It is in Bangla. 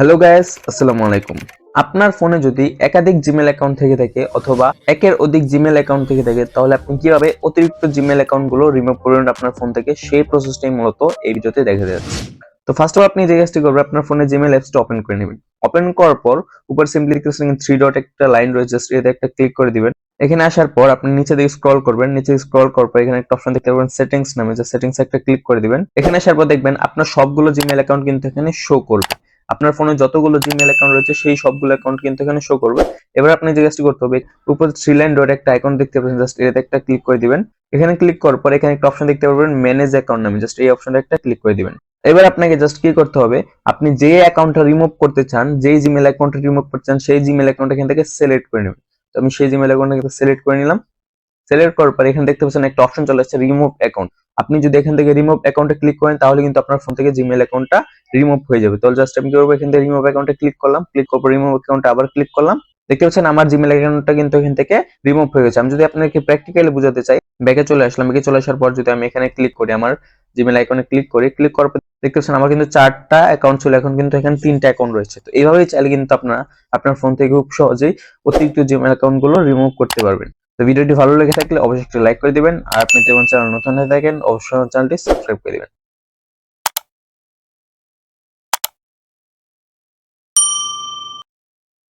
হ্যালো গাইস আসসালামু আলাইকুম। আপনার ফোনে যদি একাধিক জিমেল অ্যাকাউন্ট থেকে থাকে অথবা একের অধিক জিমেল অ্যাকাউন্ট থেকে থাকে, তাহলে আপনি কীভাবে অতিরিক্ত জিমেল অ্যাকাউন্টগুলো রিমুভ করবেন আপনার ফোন থেকে? সেই প্রসেসটাই মূলত এই ভিডিওতে দেখা যাচ্ছে। তো ফার্স্ট অফ আপনি যে কাজটি করবেন, আপনার ফোনে জিমেল অ্যাপসটা ওপেন করে নেবেন। ওপেন করার পর উপর সিম্পলি থ্রি ডট একটা লাইন রয়েছে এতে একটা ক্লিক করে দিবেন। এখানে আসার পর আপনি নিচে দিকে স্ক্রল করবেন। নিচে স্ক্রল করার পর এখানে একটা অপশন দেখতে পাবেন সেটিংস নামে, যে সেটিংস একটা ক্লিক করে দিবেন। এখানে আসার পর দেখবেন আপনার সবগুলো জিমেল অ্যাকাউন্ট কিন্তু এখানে শো করবে। আপনার ফোনে যতগুলো জিমেল অ্যাকাউন্ট রয়েছে, সেই সবগুলো অ্যাকাউন্ট কিন্তু এখানে শো করবে। এবার আপনি যে কাজটি করতে হবে, উপর থ্রি লাইন ডট একটা আইকন দেখতে পাবেন জাস্ট এটাতে একটা ক্লিক করে দিবেন। এখানে ক্লিক করার পর এখানে একটা অপশন দেখতে পাবেন ম্যানেজ অ্যাকাউন্ট নামে। জাস্ট এই অপশনটা একটা ক্লিক করে দিবেন। এবার আপনাকে জাস্ট কি করতে হবে, আপনি যে অ্যাকাউন্টটা রিমুভ করতে চান, যেই জিমেল অ্যাকাউন্টটা রিমুভ করতে চান, সেই জিমেল অ্যাকাউন্ট এখান থেকে সিলেক্ট করে নেবেন। তো আমি সেই জিমেল অ্যাকাউন্টটা সিলেক্ট করে নিলাম। সিলেক্ট করার পর এখানে দেখতে পাচ্ছেন একটা অপশন চলে আসছে রিমুভ অ্যাকাউন্ট আপনি যদি এখান থেকে রিমুভ অ্যাকাউন্টে ক্লিক করেন, তাহলে কিন্তু আপনার ফোন থেকে জিমেল অ্যাকাউন্টটা রিমুভ হয়ে যাবে। তাহলে জাস্ট আমি কি করব? এখান থেকে রিমুভ অ্যাকাউন্টে ক্লিক করলাম। ক্লিক করার পর রিমুভ অ্যাকাউন্টে আবার ক্লিক করলাম। দেখতে পাচ্ছেন আমার জিমেল অ্যাকাউন্টটা কিন্তু এখান থেকে রিমুভ হয়ে গেছে। আমি যদি আপনাকে প্র্যাকটিক্যালি বোঝাতে চাই ব্যাকে চলে আসলাম। ব্যাকে চলে আসার পর যদি আমি এখানে ক্লিক করি, আমার জিমেল আইকনে ক্লিক করি ক্লিক করার পর দেখতে পাচ্ছেন আমার কিন্তু চারটা অ্যাকাউন্ট ছিল এখন কিন্তু এখানে তিনটা অ্যাকাউন্ট রয়েছে। তো এইভাবেই চাইলে কিন্তু আপনারা আপনার ফোন থেকে খুব সহজেই অতিরিক্ত জিমেল অ্যাকাউন্টগুলো রিমুভ করতে পারবেন। তো ভিডিওটি ভালো লেগে থাকলে অবশ্যই একটু লাইক করে দিবেন। আর আপনি যখন চ্যানেল নতুন হয়ে থাকেন, অবশ্যই চ্যানেলটি সাবস্ক্রাইব করে দিবেন।